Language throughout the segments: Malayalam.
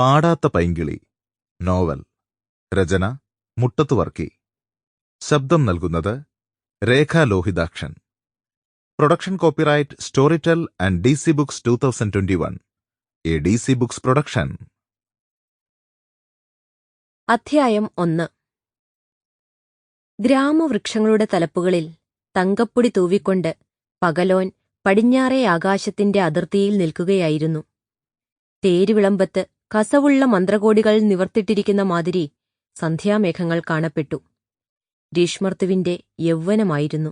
പാടാത്ത പൈങ്കിളി നോവൽ രചന മുട്ടത്തു വർക്കി. ശബ്ദം നൽകുന്നത് Rekha Lohithakshan. Production copyright Storytel and D C books two thousand twenty one. A D C books production. അധ്യായം ഒന്ന്. ഗ്രാമവൃക്ഷങ്ങളുടെ തലപ്പുകളിൽ തങ്കപ്പൊടി തൂവിക്കൊണ്ട് പകലോൻ പടിഞ്ഞാറേ ആകാശത്തിന്റെ അതിർത്തിയിൽ നിൽക്കുകയായിരുന്നു. തേരുവിളമ്പത്ത് കസവുള്ള മന്ത്രകോടികൾ നിവർത്തിട്ടിരിക്കുന്ന മാതിരി സന്ധ്യാമേഘങ്ങൾ കാണപ്പെട്ടു. ഗ്രീഷ്മർത്തുവിന്റെ യൗവനമായിരുന്നു.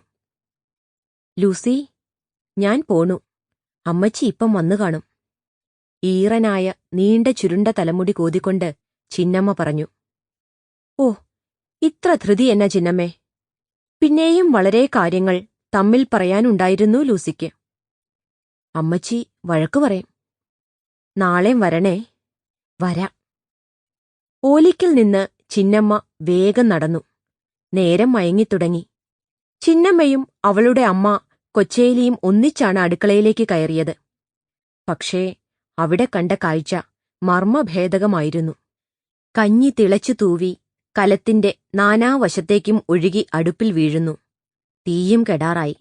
ലൂസി ഞാൻ പോണു. അമ്മച്ചി ഇപ്പം വന്നു കാണും. ഈറനായ നീണ്ട ചുരുണ്ട തലമുടി കോതിക്കൊണ്ട് ചിന്നമ്മ പറഞ്ഞു ഓ ഇത്ര ധൃതി എന്ന ചിന്നമ്മേ. പിന്നെയും വളരെ കാര്യങ്ങൾ തമ്മിൽ പറയാനുണ്ടായിരുന്നു ലൂസിക്ക്. അമ്മച്ചി വഴക്കു പറയും നാളെയും വരണേ. വരാം. ഓലിക്കിൽ നിന്ന് ചിന്നമ്മ വേഗം നടന്നു. നേരം മയങ്ങിത്തുടങ്ങി. ചിന്നമ്മയും അവളുടെ അമ്മ കൊച്ചേലിയും ഒന്നിച്ചാണ് അടുക്കളയിലേക്ക് കയറിയത്. പക്ഷേ അവിടെ കണ്ട കാഴ്ച മർമ്മഭേദകമായിരുന്നു. കഞ്ഞി തിളച്ചു തൂവി കലത്തിന്റെ നാനാവശത്തേക്കും ഒഴുകി അടുപ്പിൽ വീഴുന്നു. തീയും കെടാറായി.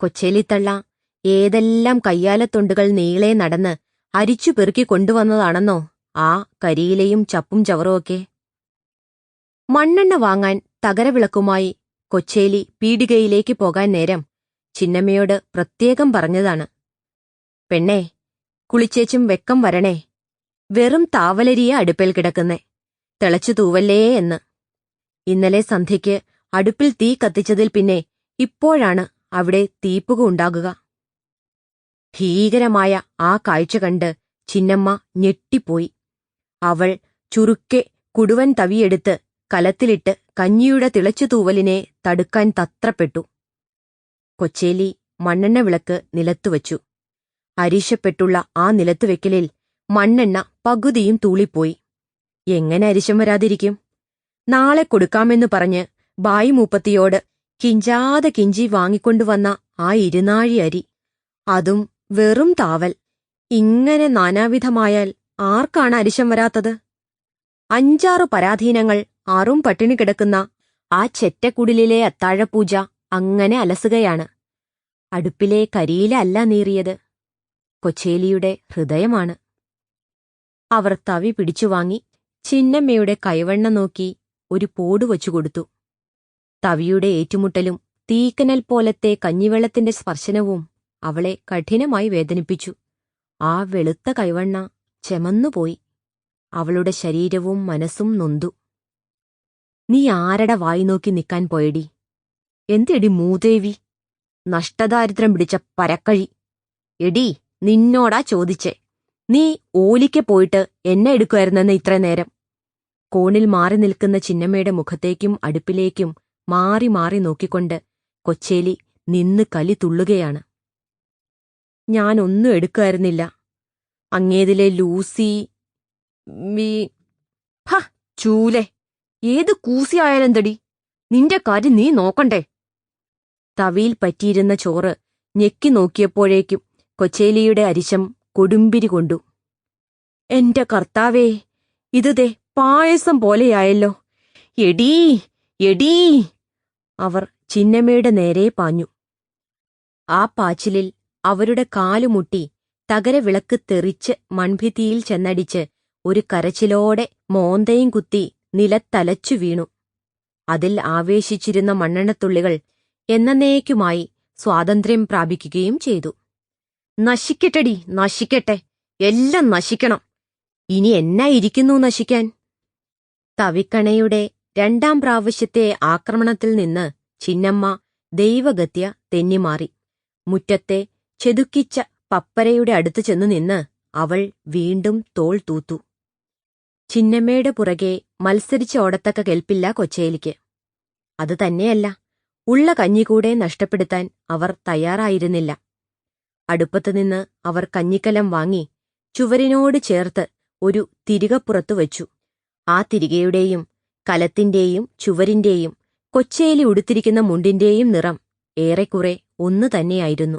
കൊച്ചേലിത്തള്ള ഏതെല്ലാം കയ്യാലത്തൊണ്ടുകൾ നീളെ നടന്ന് അരിച്ചു പെറുക്കി കൊണ്ടുവന്നതാണെന്നോ? ആ കരിയിലയും ചപ്പും ചവറുമൊക്കെ മണ്ണെണ്ണ വാങ്ങാൻ തകരവിളക്കുമായി കൊച്ചേലി പീടികയിലേക്ക് പോകാൻ നേരം ചിന്നമ്മയോട് പ്രത്യേകം പറഞ്ഞതാണ്. പെണ്ണേ കുളിച്ചേച്ചും വെക്കം വരണേ. വെറും താവലരിയ അടുപ്പിൽ കിടക്കുന്നേ. തിളച്ചു തൂവല്ലേ എന്ന്. ഇന്നലെ സന്ധ്യയ്ക്ക് അടുപ്പിൽ തീ കത്തിച്ചതിൽ പിന്നെ ഇപ്പോഴാണ് അവിടെ തീപ്പുക ഉണ്ടാകുക. ഭീകരമായ ആ കാഴ്ച കണ്ട് ചിന്നമ്മ ഞെട്ടിപ്പോയി. അവൾ ചുരുക്കെ കുടുവൻ തവിയെടുത്ത് കലത്തിലിട്ട് കഞ്ഞിയുടെ തിളച്ചു തൂവലിനെ തടുക്കാൻ തത്രപ്പെട്ടു. കൊച്ചേലി മണ്ണെണ്ണ വിളക്ക് നിലത്തുവച്ചു അരിശപ്പെട്ടുള്ള ആ നിലത്തുവെക്കലിൽ മണ്ണെണ്ണ പകുതിയും തൂളിപ്പോയി. എങ്ങനെ അരിശം വരാതിരിക്കും? നാളെ കൊടുക്കാമെന്ന് പറഞ്ഞ് ബായി മൂപ്പത്തിയോട് കിഞ്ചാതെ കിഞ്ചി വാങ്ങിക്കൊണ്ടുവന്ന ആ ഇരുനാഴി അരി. അതും വെറും താവൽ. ഇങ്ങനെ നാനാവിധമായാൽ ആർക്കാണ് അരിശം വരാത്തത്? അഞ്ചാറു പരാധീനങ്ങൾ ആറും പട്ടിണി കിടക്കുന്ന ആ ചെറ്റക്കുടിലിലെ അത്താഴപൂജ അങ്ങനെ അലസുകയാണ്. അടുപ്പിലെ കരിയില അല്ല നീറിയത്. കൊച്ചേലിയുടെ ഹൃദയമാണ്. അവർ തവി പിടിച്ചുവാങ്ങി ചിന്നമ്മയുടെ കൈവണ്ണ നോക്കി ഒരു പോട് വച്ചുകൊടുത്തു തവിയുടെ ഏറ്റുമുട്ടലും തീക്കനൽ പോലത്തെ കഞ്ഞിവെള്ളത്തിന്റെ സ്പർശനവും അവളെ കഠിനമായി വേദനിപ്പിച്ചു. ആ വെളുത്ത കൈവണ്ണ ചെമന്നുപോയി. അവളുടെ ശരീരവും മനസ്സും നൊന്തു. നീ ആരടെ വായി നോക്കി നിൽക്കാൻ പോയടി? എന്തെടി മൂദേവി? നഷ്ടദാരിദ്ര്യം പിടിച്ച പരക്കഴി. എടി നിന്നോടാ ചോദിച്ചേ. നീ ഓലിക്ക് പോയിട്ട് എന്നെ എടുക്കുമായിരുന്നെന്ന് ഇത്ര നേരം. കോണിൽ മാറി നിൽക്കുന്ന ചിന്നമ്മയുടെ മുഖത്തേക്കും അടുപ്പിലേക്കും മാറി മാറി നോക്കിക്കൊണ്ട് കൊച്ചേലി നിന്ന് കലി തുള്ളുകയാണ്. ഞാനൊന്നും എടുക്കുമായിരുന്നില്ല. അങ്ങേതിലെ ലൂസി മീ ഹ ചൂലെ ഏത് കൂസിയായാലെന്തടി നിന്റെ കാര്യം നീ നോക്കണ്ടേ. തവിയിൽ പറ്റിയിരുന്ന ചോറ് ഞെക്കി നോക്കിയപ്പോഴേക്കും കൊച്ചേലിയുടെ അരിശം കൊടുമ്പിരി കൊണ്ടു. എന്റെ കർത്താവേ ഇത് ദേ പായസം പോലെയായല്ലോ. എടീ എടീ അവർ ചിന്നമ്മയുടെ നേരെ പാഞ്ഞു. ആ പാച്ചിലിൽ അവരുടെ കാലുമുട്ടി തകരവിളക്ക് തെറിച്ച് മൺഭിത്തിയിൽ ചെന്നടിച്ച് ഒരു കരച്ചിലോടെ മോന്തയും കുത്തി നിലത്തലച്ചു വീണു. അതിൽ ആവേശിച്ചിരുന്ന മണ്ണെണ്ണത്തുള്ളികൾ എന്നേക്കുമായി സ്വാതന്ത്ര്യം പ്രാപിക്കുകയും ചെയ്തു. നശിക്കട്ടെടി നശിക്കട്ടെ എല്ലാം നശിക്കണം. ഇനി എന്നാ ഇരിക്കുന്നു നശിക്കാൻ? തവിക്കണയുടെ രണ്ടാം പ്രാവശ്യത്തെ ആക്രമണത്തിൽ നിന്ന് ചിന്നമ്മ ദൈവഗത്യ തെന്നിമാറി. മുറ്റത്തെ ചെതുക്കിച്ച പപ്പരയുടെ അടുത്തു ചെന്നു നിന്ന് അവൾ വീണ്ടും തോൾ തൂത്തു. ചിന്നമ്മയുടെ പുറകെ മത്സരിച്ച് ഓടത്തക്ക കെൽപ്പില്ല കൊച്ചേലിക്ക്. അത് തന്നെയല്ല ഉള്ള കഞ്ഞികൂടെ നഷ്ടപ്പെടുത്താൻ അവർ തയ്യാറായിരുന്നില്ല. അടുപ്പത്തുനിന്ന് അവർ കഞ്ഞിക്കലം വാങ്ങി ചുവരിനോട് ചേർത്ത് ഒരു തിരികപ്പുറത്തു വച്ചു. ആ തിരികയുടെയും കലത്തിന്റെയും ചുവരിന്റെയും കൊച്ചേലി ഉടുത്തിരിക്കുന്ന മുണ്ടിന്റെയും നിറം ഏറെക്കുറെ ഒന്നു തന്നെയായിരുന്നു.